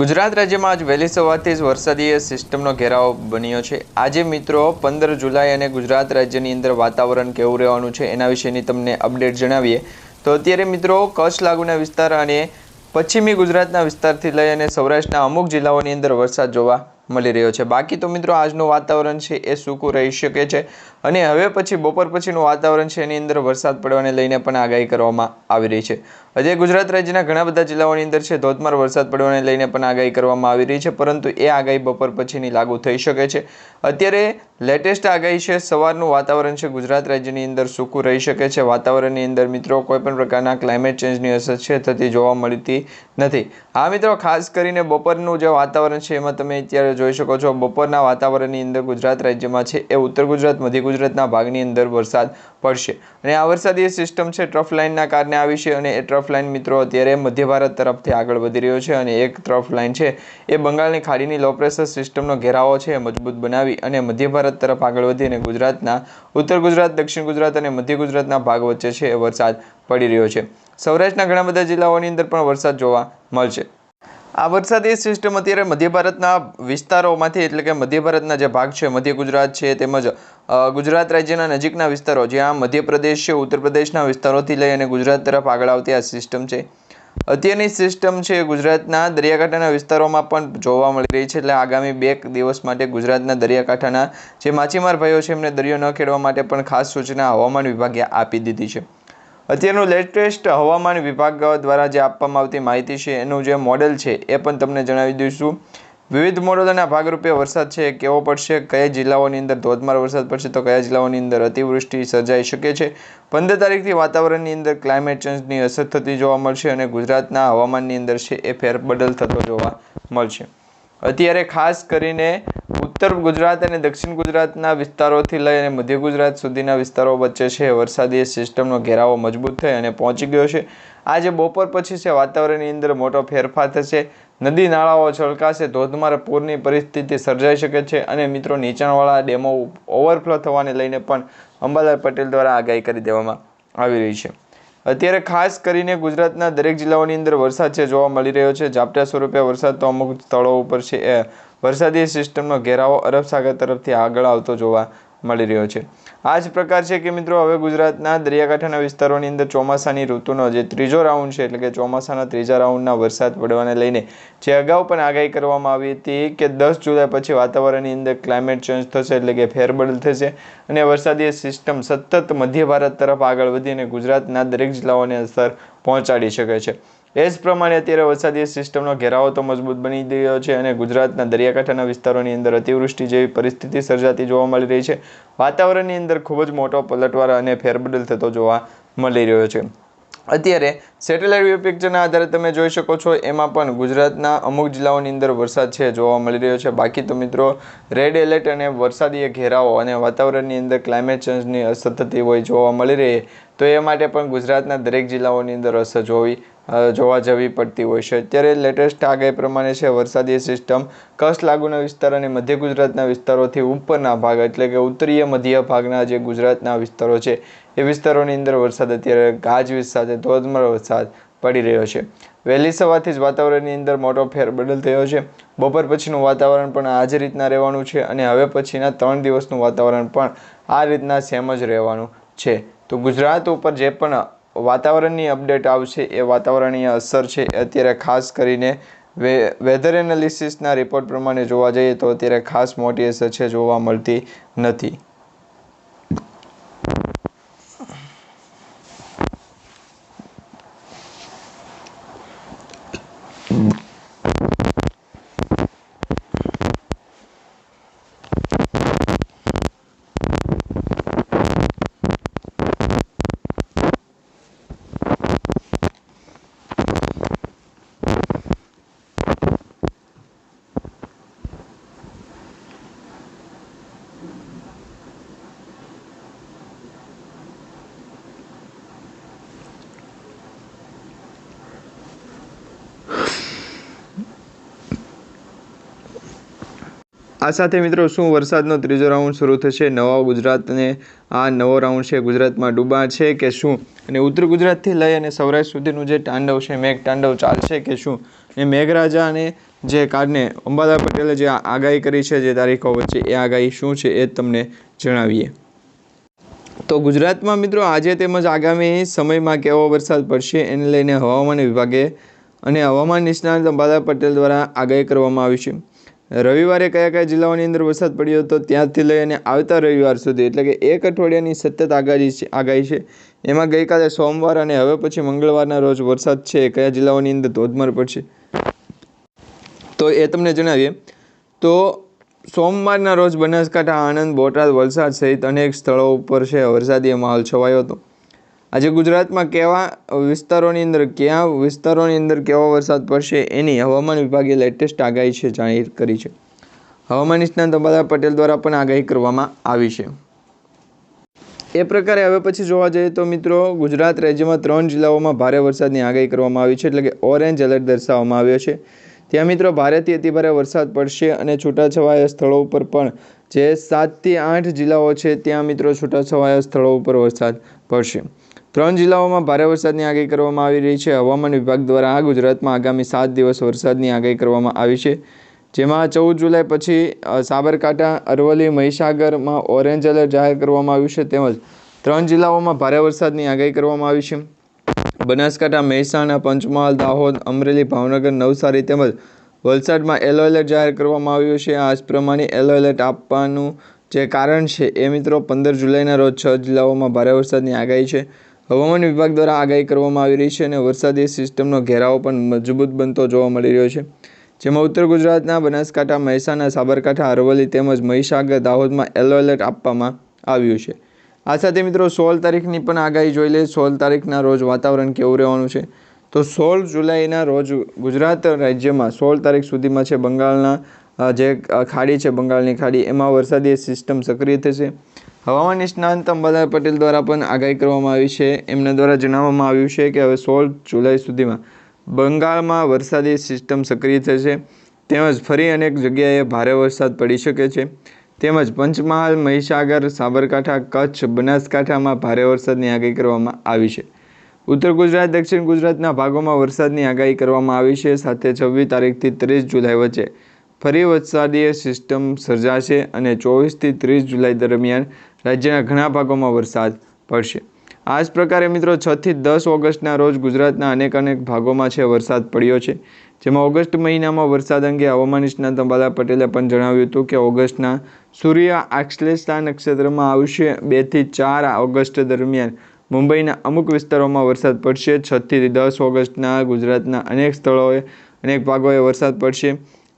ગુજરાત રાજ્યમાં આજ વહેલી સવારથી જ વરસાદી સિસ્ટમનો ઘેરાવો બન્યો છે. આજે મિત્રો પંદર જુલાઈ અને ગુજરાત રાજ્યની અંદર વાતાવરણ કેવું રહેવાનું છે એના વિશેની તમને અપડેટ જણાવીએ. તો અત્યારે મિત્રો કચ્છ લાગુના વિસ્તાર અને પશ્ચિમી ગુજરાતના વિસ્તારથી લઈ અને સૌરાષ્ટ્રના અમુક જિલ્લાઓની અંદર વરસાદ જોવા મળી રહ્યો છે. બાકી તો મિત્રો આજનું વાતાવરણ છે એ સૂકું રહી શકે છે. અને હવે પછી બપોર પછીનું વાતાવરણ છે, એની અંદર વરસાદ પડવાને લઈને પણ આગાહી કરવામાં આવી રહી છે. હજી ગુજરાત રાજ્યના ઘણા બધા જિલ્લાઓની અંદર છે, ધોધમાર વરસાદ પડવાને લઈને પણ આગાહી કરવામાં આવી રહી છે, પરંતુ એ આગાહી બપોર પછીની લાગુ થઈ શકે છે. અત્યારે લેટેસ્ટ આગાહી છે, સવારનું વાતાવરણ છે, ગુજરાત રાજ્યની અંદર સૂકું રહી શકે છે. વાતાવરણની અંદર મિત્રો કોઈપણ પ્રકારના ક્લાઇમેટ ચેન્જની અસર છે, થતી જોવા મળતી નથી. હા મિત્રો, ખાસ કરીને બપોરનું જે વાતાવરણ છે, એમાં તમે અત્યારે જોઈ શકો છો, બપોરના વાતાવરણની અંદર ગુજરાત રાજ્યમાં છે, એ ઉત્તર ગુજરાત, મધ્ય ગુજરાતના ભાગની અંદર વરસાદ પડશે. અને આ વરસાદી સિસ્ટમ છે ટ્રફ લાઇનના કારણે આવી છે અને એ ટ્રફ લાઇન મિત્રો અત્યારે મધ્ય ભારત તરફથી આગળ વધી રહ્યો છે અને એક ટ્રફ લાઇન છે, એ બંગાળની ખાડીની લો પ્રેશર સિસ્ટમનો ઘેરાવો છે મજબૂત બનાવી અને મધ્ય ભારત તરફ આગળ વધી અને ગુજરાતના, ઉત્તર ગુજરાત, દક્ષિણ ગુજરાત અને મધ્ય ગુજરાતના ભાગ વચ્ચે છે એ વરસાદ પડી રહ્યો છે. સૌરાષ્ટ્રના ઘણા બધા જિલ્લાઓની અંદર પણ વરસાદ જોવા મળશે. આ વરસાદી સિસ્ટમ અત્યારે મધ્ય ભારતના વિસ્તારોમાંથી, એટલે કે મધ્ય ભારતના જે ભાગ છે, મધ્ય ગુજરાત છે, તેમજ ગુજરાત રાજ્યના નજીકના વિસ્તારો, જ્યાં મધ્યપ્રદેશ છે ઉત્તર પ્રદેશના વિસ્તારોથી લઈ અને ગુજરાત તરફ આગળ આવતી આ સિસ્ટમ છે. અત્યારની સિસ્ટમ છે ગુજરાતના દરિયાકાંઠાના વિસ્તારોમાં પણ જોવા મળી રહી છે, એટલે આગામી બે દિવસ માટે ગુજરાતના દરિયાકાંઠાના જે માછીમાર ભાઈઓ છે, એમને દરિયો ન ખેડવા માટે પણ ખાસ સૂચના હવામાન વિભાગે આપી દીધી છે. અત્યારનું લેટેસ્ટ હવામાન વિભાગ દ્વારા જે આપવામાં આવતી માહિતી છે, એનું જે મોડેલ છે, એ પણ તમને જણાવી દઈશું. વિવિધ મોડેલોના ભાગરૂપે વરસાદ છે, કેવો પડશે, કયા જિલ્લાઓની અંદર ધોધમાર વરસાદ પડશે, તો કયા જિલ્લાઓની અંદર અતિવૃષ્ટિ સર્જાઈ શકે છે. પંદર તારીખથી વાતાવરણની અંદર ક્લાઇમેટ ચેન્જની અસર થતી જોવા મળશે અને ગુજરાતના હવામાનની અંદર છે, એ ફેરબદલ થતો જોવા મળશે. અત્યારે ખાસ કરીને ઉત્તર ગુજરાત અને દક્ષિણ ગુજરાતના વિસ્તારોથી લઈ અને મધ્ય ગુજરાત સુધીના વિસ્તારો વચ્ચે છે. વરસાદી સિસ્ટમનો ઘેરાવો મજબૂત થઈ અને પહોંચી ગયો છે. આજે બપોર પછી છે વાતાવરણની અંદર મોટો ફેરફાર થશે. નદી નાળાઓ છલકાશે, ધોધમાર પૂરની પરિસ્થિતિ સર્જાઈ શકે છે અને મિત્રો નીચાણવાળા ડેમો ઓવરફ્લો થવાને લઈને પણ અંબાલાલ પટેલ દ્વારા આગાહી કરી દેવામાં આવી રહી છે. અત્યારે ખાસ કરીને ગુજરાતના દરેક જિલ્લાઓની અંદર વરસાદ છે, જોવા મળી રહ્યો છે. ઝાપટા સ્વરૂપે વરસાદ તો અમુક સ્થળો ઉપર છે વરસાદી સિસ્ટમનો ઘેરાવો અરબ સાગર તરફથી આગળ આવતો જોવા મળી રહ્યો છે. આ જ પ્રકાર છે કે મિત્રો, હવે ગુજરાતના દરિયાકાંઠાના વિસ્તારોની અંદર ચોમાસાની ઋતુનો જે ત્રીજો રાઉન્ડ છે, એટલે કે ચોમાસાના ત્રીજા રાઉન્ડના વરસાદ પડવાને લઈને જે અગાઉ પણ આગાહી કરવામાં આવી હતી કે દસ જુલાઈ પછી વાતાવરણની અંદર ક્લાઇમેટ ચેન્જ થશે, એટલે કે ફેરબદલ થશે અને વરસાદી સિસ્ટમ સતત મધ્ય ભારત તરફ આગળ વધી અને ગુજરાતના દરેક જિલ્લાઓને અસર પહોંચાડી શકે છે. એ જ પ્રમાણે અત્યારે વરસાદી સિસ્ટમનો ઘેરાવો તો મજબૂત બની ગયો છે અને ગુજરાતના દરિયાકાંઠાના વિસ્તારોની અંદર અતિવૃષ્ટિ જેવી પરિસ્થિતિ સર્જાતી જોવા મળી રહી છે. વાતાવરણની અંદર ખૂબ જ મોટો પલટવાર અને ફેરબદલ થતો જોવા મળી રહ્યો છે. અત્યારે સેટેલાઇટ વ્યૂ પિક્ચરના આધારે તમે જોઈ શકો છો, એમાં પણ ગુજરાતના અમુક જિલ્લાઓની અંદર વરસાદ છે જોવા મળી રહ્યો છે. બાકી તો મિત્રો, રેડ એલર્ટ અને વરસાદીય ઘેરાવો અને વાતાવરણની અંદર ક્લાઇમેટ ચેન્જની અસર થતી હોય જોવા મળી રહી, તો એ માટે પણ ગુજરાતના દરેક જિલ્લાઓની અંદર અસર જોવી જોવા જવી પડતી હોય છે. અત્યારે લેટેસ્ટ આગાહી પ્રમાણે છે વરસાદી સિસ્ટમ કચ્છ લાગુના વિસ્તાર અને મધ્ય ગુજરાતના વિસ્તારોથી ઉપરના ભાગ એટલે કે ઉત્તરીય મધ્ય ભાગના જે ગુજરાતના વિસ્તારો છે, એ વિસ્તારોની અંદર વરસાદ અત્યારે ગાજવીજ સાથે ધોધમાર વરસાદ પડી રહ્યો છે. વહેલી સવારથી જ વાતાવરણની અંદર મોટો ફેરબદલ થયો છે. બપોર પછીનું વાતાવરણ પણ આ જ રીતના રહેવાનું છે અને હવે પછીના ત્રણ દિવસનું વાતાવરણ પણ આ રીતના સેમ જ રહેવાનું છે. તો ગુજરાત ઉપર જે પણ વાતાવરણની અપડેટ આવશે, એ વાતાવરણીય અસર છે અત્યારે ખાસ કરીને વે વેધર એનાલિસિસના રિપોર્ટ પ્રમાણે જોવા જઈએ તો અત્યારે ખાસ મોટી અસર છે, જોવા મળતી નથી. આ સાથે મિત્રો શું વરસાદનો ત્રીજો રાઉન્ડ શરૂ થશે? નવા ગુજરાતને આ નવો રાઉન્ડ છે ગુજરાતમાં ડૂબા છે કે શું? અને ઉત્તર ગુજરાતથી લઈ અને સૌરાષ્ટ્ર સુધીનું જે તાંડવ છે, મેઘ તાંડવ ચાલશે કે શું? એ મેઘરાજા અને જે કારણે અંબાદા પટેલે જે આગાહી કરી છે, જે તારીખો વચ્ચે એ આગાહી શું છે એ તમને જણાવીએ. તો ગુજરાતમાં મિત્રો આજે તેમજ આગામી સમયમાં કેવો વરસાદ પડશે એને લઈને હવામાન વિભાગે અને હવામાન નિષ્ણાત અંબાદા પટેલ દ્વારા આગાહી કરવામાં આવી છે. રવિવારે કયા કયા જિલ્લાઓની અંદર વરસાદ પડ્યો હતો ત્યાંથી લઈ અને આવતા રવિવાર સુધી? એટલે કે એક અઠવાડિયાની સતત આગાહી છે આગાહી છે. એમાં ગઈકાલે સોમવાર અને હવે પછી મંગળવારના રોજ વરસાદ છે. કયા જિલ્લાઓની અંદર ધોધમાર પડશે? તો એ તમને જણાવીએ. તો સોમવારના રોજ બનાસકાંઠા, આણંદ, બોટાદ વલસાડ સહિત અનેક સ્થળો ઉપર છે વરસાદી માહોલ છવાયો હતો. આજે ગુજરાતમાં કેવા વિસ્તારોની અંદર કયા વિસ્તારોની અંદર કેવો વરસાદ પડશે એની હવામાન વિભાગે લેટેસ્ટ આગાહી છે જાહેર કરી છે. હવામાન નિષ્ણાંત અંબાદા પટેલ દ્વારા પણ આગાહી કરવામાં આવી છે. એ પ્રકારે હવે પછી જોવા જઈએ તો મિત્રો ગુજરાત રાજ્યમાં ત્રણ જિલ્લાઓમાં ભારે વરસાદની આગાહી કરવામાં આવી છે, એટલે કે ઓરેન્જ એલર્ટ દર્શાવવામાં આવ્યો છે. ત્યાં મિત્રો ભારેથી અતિભારે વરસાદ પડશે અને છૂટાછવાયા સ્થળો ઉપર પણ જે સાતથી આઠ જિલ્લાઓ છે, ત્યાં મિત્રો છૂટાછવાયા સ્થળો ઉપર વરસાદ પડશે. ત્રણ જિલ્લાઓમાં ભારે વરસાદની આગાહી કરવામાં આવી રહી છે. હવામાન વિભાગ દ્વારા આ ગુજરાતમાં આગામી સાત દિવસ વરસાદની આગાહી કરવામાં આવી છે. જેમાં ચૌદ જુલાઈ પછી સાબરકાંઠા, અરવલ્લી, મહીસાગરમાં ઓરેન્જ એલર્ટ જાહેર કરવામાં આવ્યું છે. તેમજ ત્રણ જિલ્લાઓમાં ભારે વરસાદની આગાહી કરવામાં આવી છે. બનાસકાંઠા, મહેસાણા, પંચમહાલ, દાહોદ, અમરેલી, ભાવનગર, નવસારી તેમજ વલસાડમાં યલો એલર્ટ જાહેર કરવામાં આવ્યું છે. આ પ્રમાણે યલો એલર્ટ આપવાનું જે કારણ છે એ મિત્રો, પંદર જુલાઈના રોજ છ જિલ્લાઓમાં ભારે વરસાદની આગાહી છે. હવામાન વિભાગ દ્વારા આગાહી કરવામાં આવી રહી છે અને વરસાદી સિસ્ટમનો ઘેરાવો પણ મજબૂત બનતો જોવા મળી રહ્યો છે. જેમાં ઉત્તર ગુજરાતના બનાસકાંઠા, મહેસાણા, સાબરકાંઠા, અરવલ્લી તેમજ મહીસાગર, દાહોદમાં યલો એલર્ટ આપવામાં આવ્યું છે. આ સાથે મિત્રો સોળ તારીખની પણ આગાહી જોઈ લઈએ. સોળ તારીખના રોજ વાતાવરણ કેવું રહેવાનું છે? તો સોળ જુલાઈના રોજ ગુજરાત રાજ્યમાં સોળ તારીખ સુધીમાં છે બંગાળના જે ખાડી છે બંગાળની ખાડી, એમાં વરસાદી સિસ્ટમ સક્રિય થશે. હવામાન નિષ્ણાંત અંબાલાલ પટેલ દ્વારા પણ આગાહી કરવામાં આવી છે. એમના દ્વારા જણાવવામાં આવ્યું છે કે હવે સોળ જુલાઈ સુધીમાં બંગાળમાં વરસાદી સિસ્ટમ સક્રિય થશે. તેમજ ફરી અનેક જગ્યાએ ભારે વરસાદ પડી શકે છે. તેમજ પંચમહાલ, મહીસાગર, સાબરકાંઠા, કચ્છ, બનાસકાંઠામાં ભારે વરસાદની આગાહી કરવામાં આવી છે. ઉત્તર ગુજરાત, દક્ષિણ ગુજરાતના ભાગોમાં વરસાદની આગાહી કરવામાં આવી છે. સાથે છવ્વીસ તારીખથી ત્રીસ જુલાઈ વચ્ચે ફરી વરસાદીય સિસ્ટમ સર્જાશે અને ચોવીસથી ત્રીસ જુલાઈ દરમિયાન રાજ્યના ઘણા ભાગોમાં વરસાદ પડશે. આ જ પ્રકારે મિત્રો છથી દસ ઓગસ્ટના રોજ ગુજરાતના અનેક અનેક ભાગોમાં છે વરસાદ પડ્યો છે. જેમાં ઓગસ્ટ મહિનામાં વરસાદ અંગે હવામાન નિષ્ણાત અંબાલા પટેલે પણ જણાવ્યું હતું કે ઓગસ્ટના સૂર્ય આશ્લેષા નક્ષત્રમાં આવશે બેથી ચાર ઓગસ્ટ દરમિયાન. મુંબઈના અમુક વિસ્તારોમાં વરસાદ પડશે. છથી દસ ઓગસ્ટના ગુજરાતના અનેક સ્થળોએ અનેક ભાગોએ વરસાદ પડશે.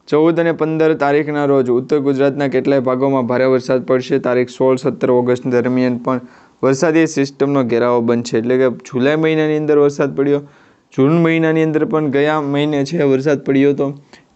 ચૌદ અને પંદર તારીખના રોજ ઉત્તર ગુજરાતના કેટલાય ભાગોમાં ભારે વરસાદ પડશે. તારીખ સોળ સત્તર ઓગસ્ટ દરમિયાન પણ વરસાદી સિસ્ટમનો ઘેરાવો બનશે. એટલે કે જુલાઈ મહિનાની અંદર વરસાદ પડ્યો. જૂન મહિનાની અંદર પણ ગયા મહિને છે વરસાદ પડ્યો હતો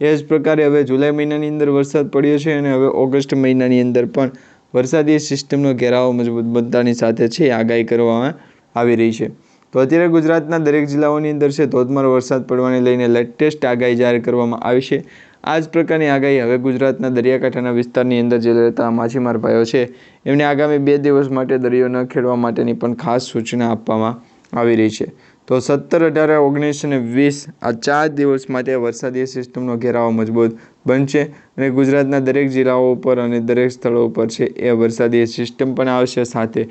એ જ પ્રકારે હવે જુલાઈ મહિનાની અંદર વરસાદ પડ્યો છે અને હવે ઓગસ્ટ મહિનાની અંદર પણ વરસાદી સિસ્ટમનો ઘેરાવો મજબૂત બનતાની સાથે છે આગાહી કરવામાં આવી રહી છે. તો અત્યારે ગુજરાતના દરેક જિલ્લાઓની અંદર છે ધોધમાર વરસાદ પડવાને લઈને લેટેસ્ટ આગાહી જાહેર કરવામાં આવી છે. આ જ પ્રકારની આગાહી હવે ગુજરાતના દરિયાકાંઠાના વિસ્તારની અંદર જે રહેતા માછીમાર ભાઈઓ છે, એમને આગામી બે દિવસ માટે દરિયો ન ખેડવા માટેની પણ ખાસ સૂચના આપવામાં આવી રહી છે. તો સત્તર અઢાર, ઓગણીસ અને વીસ આ ચાર દિવસ માટે વરસાદી સિસ્ટમનો ઘેરાવો મજબૂત બનશે અને ગુજરાતના દરેક જિલ્લાઓ ઉપર અને દરેક સ્થળો ઉપર છે એ વરસાદી સિસ્ટમ પણ આવશે. સાથે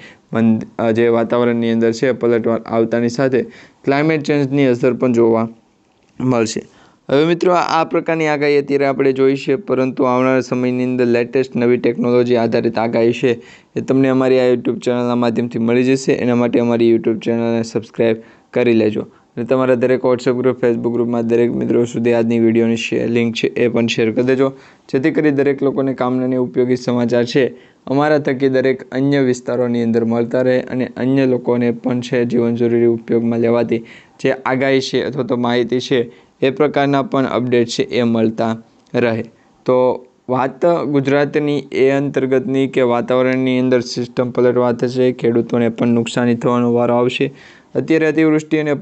જે વાતાવરણની અંદર છે પલટવાર આવતાની સાથે ક્લાઇમેટ ચેન્જની અસર પણ જોવા મળશે. હવે મિત્રો, આ પ્રકારની આગાહી અત્યારે આપણે જોઈ છે, પરંતુ આવનારા સમયની અંદર લેટેસ્ટ નવી ટેકનોલોજી આધારિત આગાહી છે, એ તમને અમારી આ યુટ્યુબ ચેનલના માધ્યમથી મળી જશે. એના માટે અમારી યુટ્યુબ ચેનલને સબસ્ક્રાઈબ કરી લેજો. અને તમારા દરેક વોટ્સએપ ગ્રુપ ફેસબુક ગ્રુપમાં દરેક મિત્રો સુધી આજની વિડીયોની શેર લિંક છે એ પણ શેર કરી દેજો. જેથી કરી દરેક લોકોને કામના ઉપયોગી સમાચાર છે. અમારા થકી દરેક અન્ય વિસ્તારોની અંદર મળતા રહે અને અન્ય લોકોને પણ છે જીવન જરૂરી ઉપયોગમાં લેવાતી જે આગાહી છે અથવા તો માહિતી છે એ પ્રકારના પણ અપડેટ છે, એ મળતા રહે. તો વાત ગુજરાતની એ અંતર્ગતની કે વાતાવરણની અંદર સિસ્ટમ પલટવા થશે, ખેડૂતોને પણ નુકસાની થવાનો વારો આવશે. અત્યારે અતિવૃષ્ટિ અને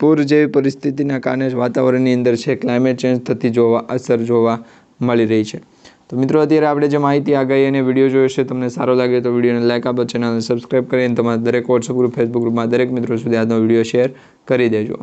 પૂર જેવી પરિસ્થિતિના કારણે જ વાતાવરણની અંદર છે ક્લાઇમેટ ચેન્જ થતી જોવા, અસર જોવા મળી રહી છે. તો મિત્રો, અત્યારે આપણે જે માહિતી આગાહી અને વીડિયો જોયો છે, તમને સારો લાગે તો વિડીયોને લાઈક આપો ચેનલને સબસ્ક્રાઈબ કરીને તમારા દરેક વોટ્સઅપ ગ્રુપ ફેસબુક ગ્રુપમાં દરેક મિત્રો સુધી આજનો વીડિયો શેર કરી દેજો.